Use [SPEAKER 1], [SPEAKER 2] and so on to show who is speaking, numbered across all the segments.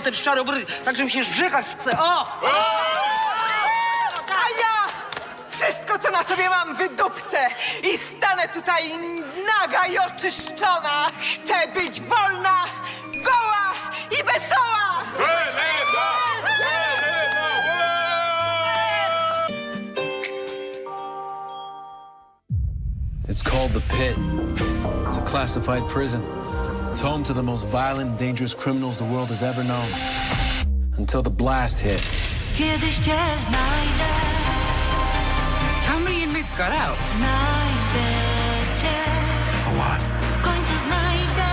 [SPEAKER 1] wyglądam, ten szary obrys, tak że mi się żygać chce. O!
[SPEAKER 2] A ja wszystko, co na sobie mam, wydupcę i stanę tutaj naga i oczyszczona. Chcę być wolna, goła i wesoła!
[SPEAKER 3] It's called the Pit. It's a classified prison. It's home to the most violent and dangerous criminals the world has ever known. Until the blast hit.
[SPEAKER 4] Kiedyś cię znajdę,
[SPEAKER 5] How many inmates got out?
[SPEAKER 4] znajdę cię.
[SPEAKER 3] A lot.
[SPEAKER 4] W końcu znajdę.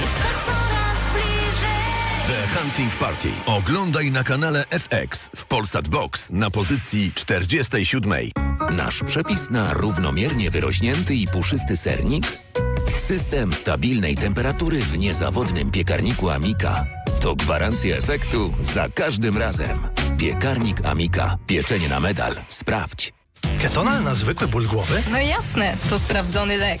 [SPEAKER 4] Jestem coraz bliżej.
[SPEAKER 6] The Hunting Party. Oglądaj na kanale FX w Polsat Box na pozycji 47.
[SPEAKER 7] Nasz przepis na równomiernie wyrośnięty i puszysty sernik? System stabilnej temperatury w niezawodnym piekarniku Amika. To gwarancja efektu za każdym razem. Piekarnik Amika. Pieczenie na medal. Sprawdź.
[SPEAKER 8] Ketonal na zwykły ból głowy?
[SPEAKER 5] No jasne, to sprawdzony lek.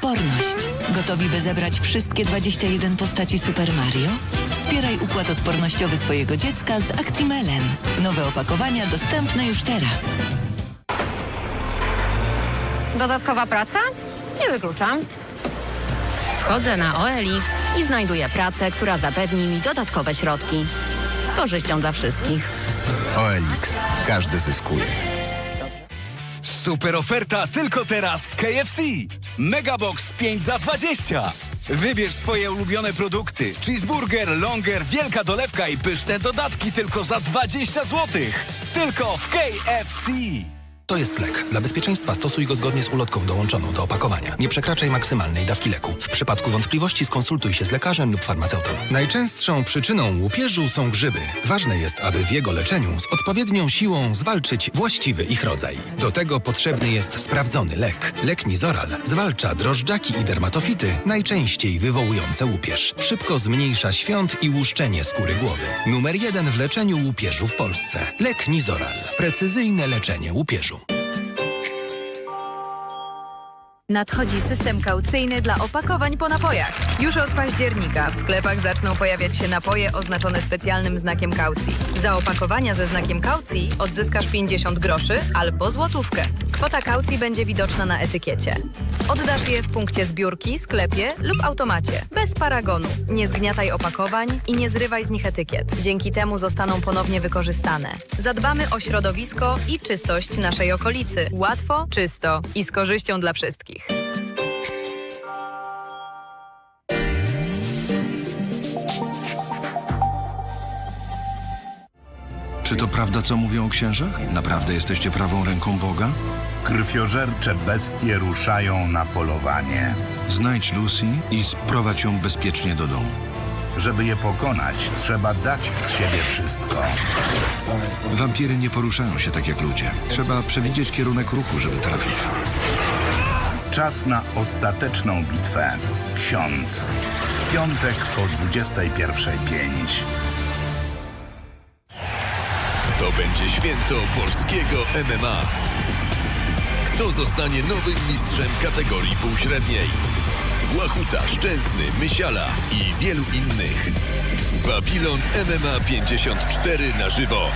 [SPEAKER 9] Gotowi by zebrać wszystkie 21 postaci Super Mario? Wspieraj układ odpornościowy swojego dziecka z Actimelem. Nowe opakowania dostępne już teraz.
[SPEAKER 10] Dodatkowa praca? Nie wykluczam. Wchodzę na OLX i znajduję pracę, która zapewni mi dodatkowe środki. Z korzyścią dla wszystkich.
[SPEAKER 11] OLX. Każdy zyskuje.
[SPEAKER 12] Super oferta tylko teraz w KFC. Megabox 5 za 20. Wybierz swoje ulubione produkty. Cheeseburger, longer, wielka dolewka i pyszne dodatki tylko za 20 zł. Tylko w KFC.
[SPEAKER 8] To jest lek. Dla bezpieczeństwa stosuj go zgodnie z ulotką dołączoną do opakowania. Nie przekraczaj maksymalnej dawki leku. W przypadku wątpliwości skonsultuj się z lekarzem lub farmaceutą.
[SPEAKER 13] Najczęstszą przyczyną łupieżu są grzyby. Ważne jest, aby w jego leczeniu z odpowiednią siłą zwalczyć właściwy ich rodzaj. Do tego potrzebny jest sprawdzony lek. Lek Nizoral zwalcza drożdżaki i dermatofity, najczęściej wywołujące łupież. Szybko zmniejsza świąt i łuszczenie skóry głowy. Numer jeden w leczeniu łupieżu w Polsce. Lek Nizoral. Precyzyjne leczenie łupieżu.
[SPEAKER 14] Nadchodzi system kaucyjny dla opakowań po napojach. Już od października w sklepach zaczną pojawiać się napoje oznaczone specjalnym znakiem kaucji. Za opakowania ze znakiem kaucji odzyskasz 50 groszy albo złotówkę. Kwota kaucji będzie widoczna na etykiecie. Oddasz je w punkcie zbiórki, sklepie lub automacie. Bez paragonu. Nie zgniataj opakowań i nie zrywaj z nich etykiet. Dzięki temu zostaną ponownie wykorzystane. Zadbamy o środowisko i czystość naszej okolicy. Łatwo, czysto i z korzyścią dla wszystkich.
[SPEAKER 11] Czy to prawda, co mówią o księżach? Naprawdę jesteście prawą ręką Boga?
[SPEAKER 15] Krwiożercze bestie ruszają na polowanie.
[SPEAKER 11] Znajdź Lucy i sprowadź ją bezpiecznie do domu.
[SPEAKER 15] Żeby je pokonać, trzeba dać z siebie wszystko.
[SPEAKER 11] Wampiry nie poruszają się tak jak ludzie. Trzeba przewidzieć kierunek ruchu, żeby trafić.
[SPEAKER 15] Czas na ostateczną bitwę. Ksiądz. W piątek po 21.05.
[SPEAKER 6] To będzie święto polskiego MMA. Kto zostanie nowym mistrzem kategorii półśredniej? Łachuta, Szczęsny, Mysiala i wielu innych. Babilon MMA 54 na żywo.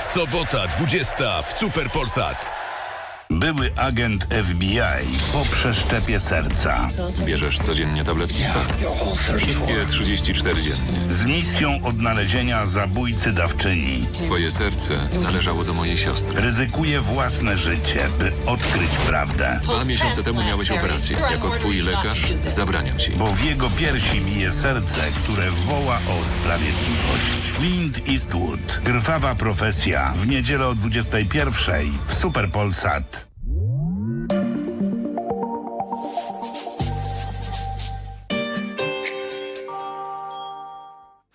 [SPEAKER 6] Sobota 20 w Super Polsat.
[SPEAKER 15] Były agent FBI po przeszczepie serca.
[SPEAKER 11] Bierzesz codziennie tabletki? Wszystkie 34 dziennie.
[SPEAKER 15] Z misją odnalezienia zabójcy dawczyni.
[SPEAKER 11] Twoje serce należało do mojej siostry.
[SPEAKER 15] Ryzykuje własne życie, by odkryć prawdę.
[SPEAKER 11] Dwa miesiące temu miałeś operację. Jako twój lekarz zabraniam ci.
[SPEAKER 15] Bo w jego piersi bije serce, które woła o sprawiedliwość. Clint Eastwood. Krwawa profesja. W niedzielę o 21.00 w Super Polsat.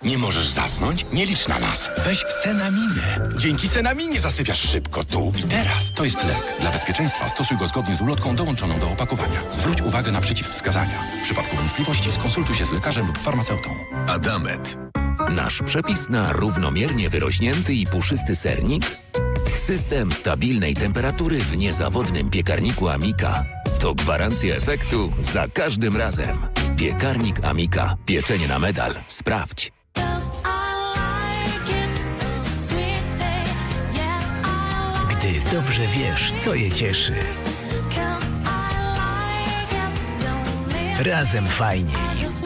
[SPEAKER 16] Nie możesz zasnąć? Nie licz na nas. Weź Senaminę. Dzięki Senaminie zasypiasz szybko, tu i teraz. To jest lek. Dla bezpieczeństwa stosuj go zgodnie z ulotką dołączoną do opakowania. Zwróć uwagę na przeciwwskazania. W przypadku wątpliwości skonsultuj się z lekarzem lub farmaceutą.
[SPEAKER 7] Adamet. Nasz przepis na równomiernie wyrośnięty i puszysty sernik? System stabilnej temperatury w niezawodnym piekarniku Amika. To gwarancja efektu za każdym razem. Piekarnik Amika. Pieczenie na medal. Sprawdź.
[SPEAKER 17] Dobrze wiesz, co je cieszy. Razem fajniej.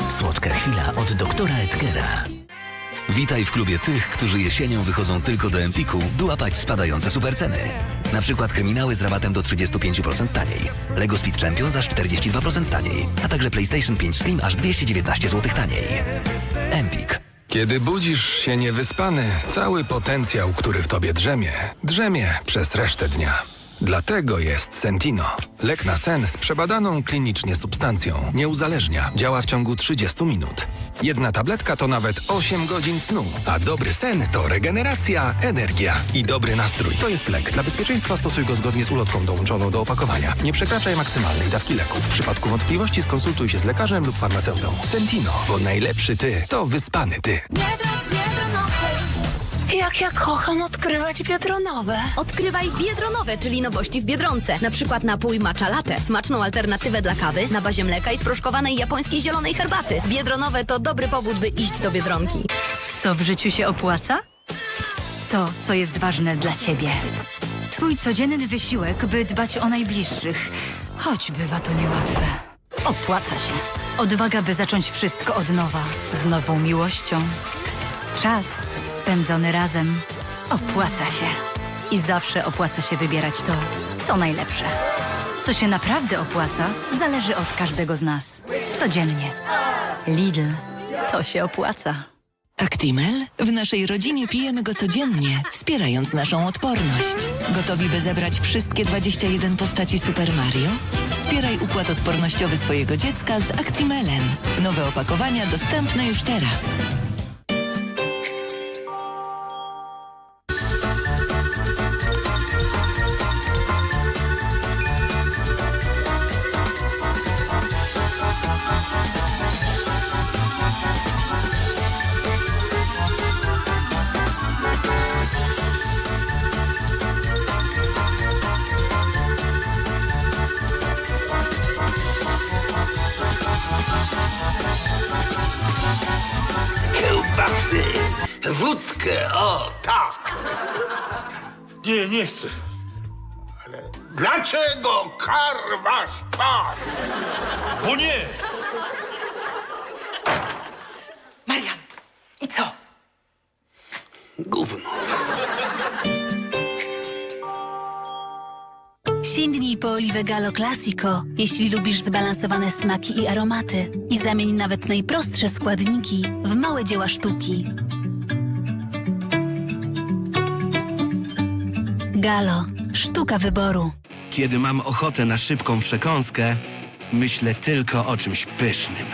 [SPEAKER 17] Słodka chwila od doktora Edgera.
[SPEAKER 18] Witaj w klubie tych, którzy jesienią wychodzą tylko do Empiku, by łapać spadające superceny. Na przykład kryminały z rabatem do 35% taniej, Lego Speed Champion aż 42% taniej, a także PlayStation 5 Slim aż 219 zł taniej. Empik.
[SPEAKER 13] Kiedy budzisz się niewyspany, cały potencjał, który w tobie drzemie, drzemie przez resztę dnia. Dlatego jest Sentino. Lek na sen z przebadaną klinicznie substancją. Nie uzależnia. Działa w ciągu 30 minut. Jedna tabletka to nawet 8 godzin snu. A dobry sen to regeneracja, energia i dobry nastrój. To jest lek. Dla bezpieczeństwa stosuj go zgodnie z ulotką dołączoną do opakowania. Nie przekraczaj maksymalnej dawki leku. W przypadku wątpliwości skonsultuj się z lekarzem lub farmaceutą. Sentino, bo najlepszy ty to wyspany ty.
[SPEAKER 19] Jak ja kocham odkrywać biedronowe.
[SPEAKER 10] Odkrywaj Biedronowe, czyli nowości w Biedronce. Na przykład napój matcha latte, smaczną alternatywę dla kawy na bazie mleka i sproszkowanej japońskiej zielonej herbaty. Biedronowe to dobry powód, by iść do Biedronki.
[SPEAKER 20] Co w życiu się opłaca? To, co jest ważne dla ciebie. Twój codzienny wysiłek, by dbać o najbliższych. Choć bywa to niełatwe. Opłaca się. Odwaga, by zacząć wszystko od nowa. Z nową miłością. Czas spędzony razem opłaca się. I zawsze opłaca się wybierać to, co najlepsze. Co się naprawdę opłaca, zależy od każdego z nas. Codziennie. Lidl. To się opłaca.
[SPEAKER 9] Actimel? W naszej rodzinie pijemy go codziennie, wspierając naszą odporność. Gotowi by zebrać wszystkie 21 postaci Super Mario? Wspieraj układ odpornościowy swojego dziecka z Actimelem. Nowe opakowania dostępne już teraz.
[SPEAKER 21] Nie, nie chcę. Ale dlaczego karwasz twarz? Bo nie.
[SPEAKER 2] Marian, i co?
[SPEAKER 21] Gówno.
[SPEAKER 20] Sięgnij po oliwę Gallo Classico, jeśli lubisz zbalansowane smaki i aromaty. I zamień nawet najprostsze składniki w małe dzieła sztuki. Gallo. Sztuka wyboru.
[SPEAKER 17] Kiedy mam ochotę na szybką przekąskę, myślę tylko o czymś pysznym.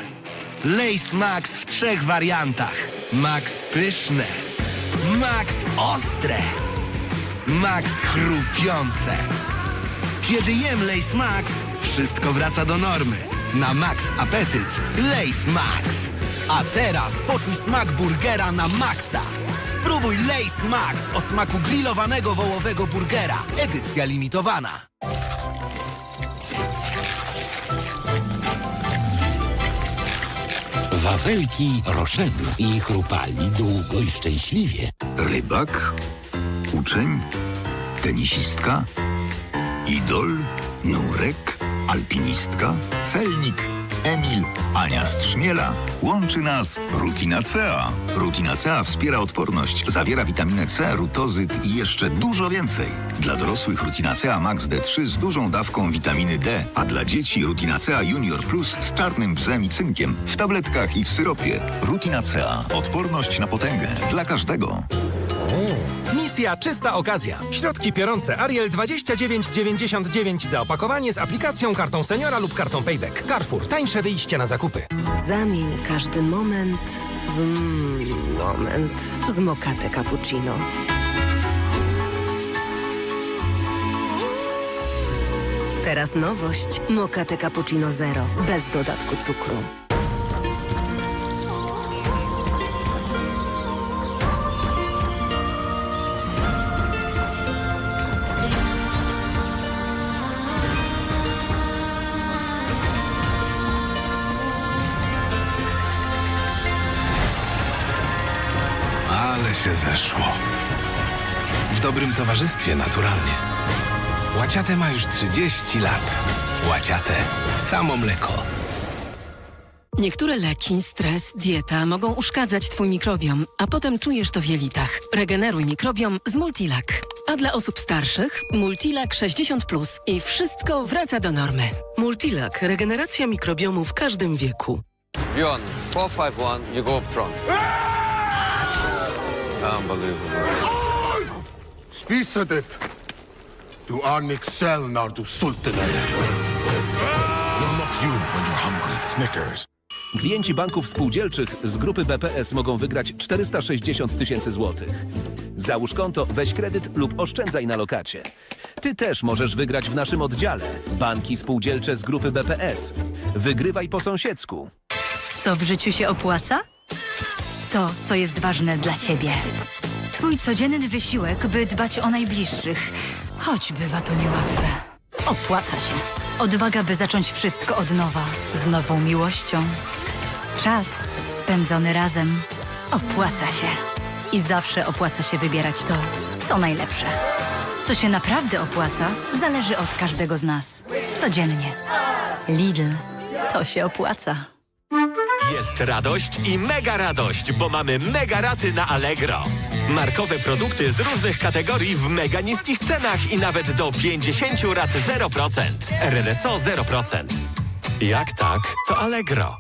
[SPEAKER 17] Lace Max w trzech wariantach. Max pyszne, Max ostre, Max chrupiące. Kiedy jem Lace Max, wszystko wraca do normy. Na Max apetyt Lace Max. A teraz poczuj smak burgera na Maxa. Spróbuj Lace Max o smaku grillowanego wołowego burgera. Edycja limitowana.
[SPEAKER 22] Wafelki Rochen i chrupali długo i szczęśliwie.
[SPEAKER 23] Rybak, uczeń, tenisistka, idol, nurek, alpinistka, celnik, Emil, Ania Strzmiela. Łączy nas Rutina CA. Rutina CA wspiera odporność, zawiera witaminę C, rutozyt i jeszcze dużo więcej. Dla dorosłych Rutina CA Max D3 z dużą dawką witaminy D, a dla dzieci Rutina CA Junior Plus z czarnym bzem i cynkiem w tabletkach i w syropie. Rutina CA. Odporność na potęgę. Dla każdego.
[SPEAKER 8] Misja Czysta Okazja. Środki piorące Ariel 29,99 za opakowanie z aplikacją, kartą seniora lub kartą Payback. Carrefour. Tańsze wyjście na zakupy.
[SPEAKER 24] Zamień każdy moment w...
[SPEAKER 25] moment z Mokate Cappuccino. Teraz nowość Mokate Cappuccino Zero, bez dodatku cukru.
[SPEAKER 8] Dobrym towarzystwie, naturalnie. Łaciate ma już 30 lat. Łaciate. Samo mleko.
[SPEAKER 26] Niektóre leki, stres, dieta mogą uszkadzać Twój mikrobiom, a potem czujesz to w jelitach. Regeneruj mikrobiom z Multilak. A dla osób starszych Multilak 60 plus i wszystko wraca do normy.
[SPEAKER 25] Multilak. Regeneracja mikrobiomu w każdym wieku.
[SPEAKER 27] Bjorn, 451, you go up front. Unbelievable.
[SPEAKER 24] Spisadet. Du Arnik Selnar, du Sultanen. You're not human when you're hungry. Snickers.
[SPEAKER 28] Klienci banków spółdzielczych z grupy BPS mogą wygrać 460 tysięcy złotych. Załóż konto, weź kredyt lub oszczędzaj na lokacie. Ty też możesz wygrać w naszym oddziale. Banki spółdzielcze z grupy BPS. Wygrywaj po sąsiedzku.
[SPEAKER 20] Co w życiu się opłaca? To, co jest ważne dla ciebie. Twój codzienny wysiłek, by dbać o najbliższych. Choć bywa to niełatwe. Opłaca się. Odwaga, by zacząć wszystko od nowa. Z nową miłością. Czas spędzony razem. Opłaca się. I zawsze opłaca się wybierać to, co najlepsze. Co się naprawdę opłaca, zależy od każdego z nas. Codziennie. Lidl. To się opłaca.
[SPEAKER 29] Jest radość i mega radość, bo mamy mega raty na Allegro. Markowe produkty z różnych kategorii w mega niskich cenach i nawet do 50 rat 0%. RRSO 0%. Jak tak, to Allegro.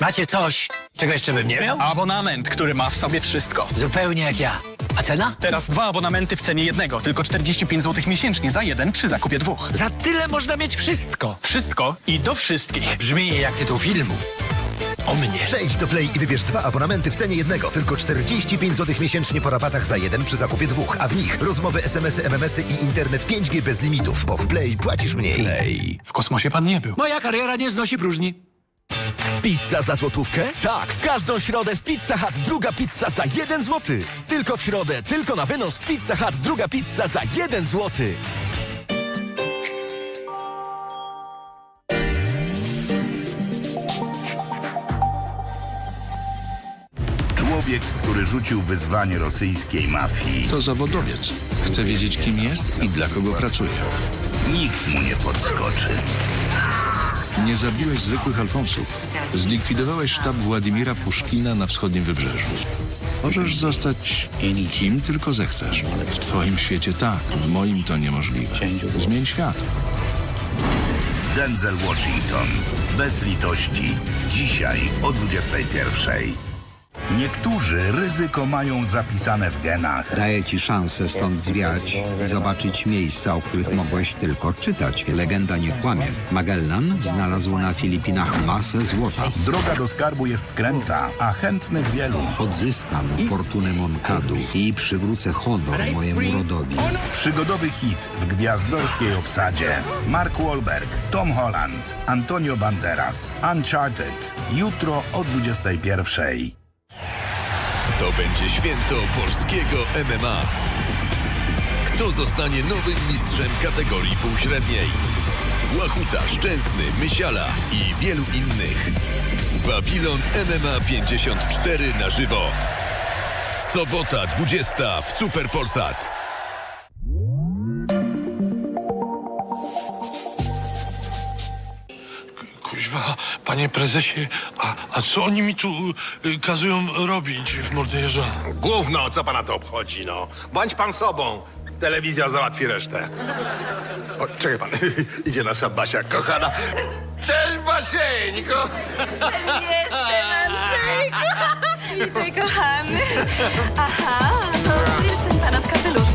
[SPEAKER 30] Macie coś, czego jeszcze bym nie miał?
[SPEAKER 31] Abonament, który ma w sobie wszystko.
[SPEAKER 30] Zupełnie jak ja. A cena?
[SPEAKER 31] Teraz dwa abonamenty w cenie jednego, tylko 45 zł miesięcznie za jeden przy zakupie dwóch.
[SPEAKER 30] Za tyle można mieć wszystko.
[SPEAKER 31] Wszystko i do wszystkich.
[SPEAKER 30] Brzmi jak tytuł filmu. O mnie.
[SPEAKER 32] Przejdź do Play i wybierz dwa abonamenty w cenie jednego. Tylko 45 zł miesięcznie po rabatach za jeden przy zakupie dwóch. A w nich rozmowy, smsy, mmsy i internet 5G bez limitów, bo w Play płacisz mniej.
[SPEAKER 30] Play.
[SPEAKER 31] W kosmosie pan nie był.
[SPEAKER 30] Moja kariera nie znosi próżni.
[SPEAKER 28] Pizza za złotówkę? Tak, w każdą środę w Pizza Hut druga pizza za jeden złoty. Tylko w środę, tylko na wynos w Pizza Hut druga pizza za jeden złoty.
[SPEAKER 15] Człowiek, który rzucił wyzwanie rosyjskiej mafii.
[SPEAKER 11] To zawodowiec. Chce wiedzieć, kim jest i dla kogo pracuje.
[SPEAKER 15] Nikt mu nie podskoczy.
[SPEAKER 11] Nie zabiłeś zwykłych Alfonsów. Zlikwidowałeś sztab Władimira Puszkina na wschodnim wybrzeżu. Możesz zostać kim tylko zechcesz. W twoim świecie tak, w moim to niemożliwe. Zmień świat.
[SPEAKER 15] Denzel Washington. Bez litości. Dzisiaj o 21. Niektórzy ryzyko mają zapisane w genach.
[SPEAKER 33] Daję ci szansę stąd zwiać i zobaczyć miejsca, o których mogłeś tylko czytać. Legenda nie kłamie. Magellan znalazł na Filipinach masę złota.
[SPEAKER 15] Droga do skarbu jest kręta, a chętnych wielu.
[SPEAKER 33] Odzyskam fortunę Moncadu i przywrócę honor mojemu rodowi.
[SPEAKER 15] Przygodowy hit w gwiazdorskiej obsadzie. Mark Wahlberg, Tom Holland, Antonio Banderas. Uncharted. Jutro o 21.
[SPEAKER 6] To będzie święto polskiego MMA. Kto zostanie nowym mistrzem kategorii półśredniej? Łachuta, Szczęsny, Mysiala i wielu innych. Babilon MMA 54 na żywo. Sobota 20 w Super
[SPEAKER 21] panie prezesie, a, a co oni mi tu y, kazują robić w Mordejrze?
[SPEAKER 34] Gówno, co pana to obchodzi, no. Bądź pan sobą. Telewizja załatwi resztę. O, czekaj pan, idzie nasza Basia kochana. Cześć, Basieńko!
[SPEAKER 2] Jestem, Andrzejku! Witaj, kochany. Aha, to jestem pana w kapeluszu.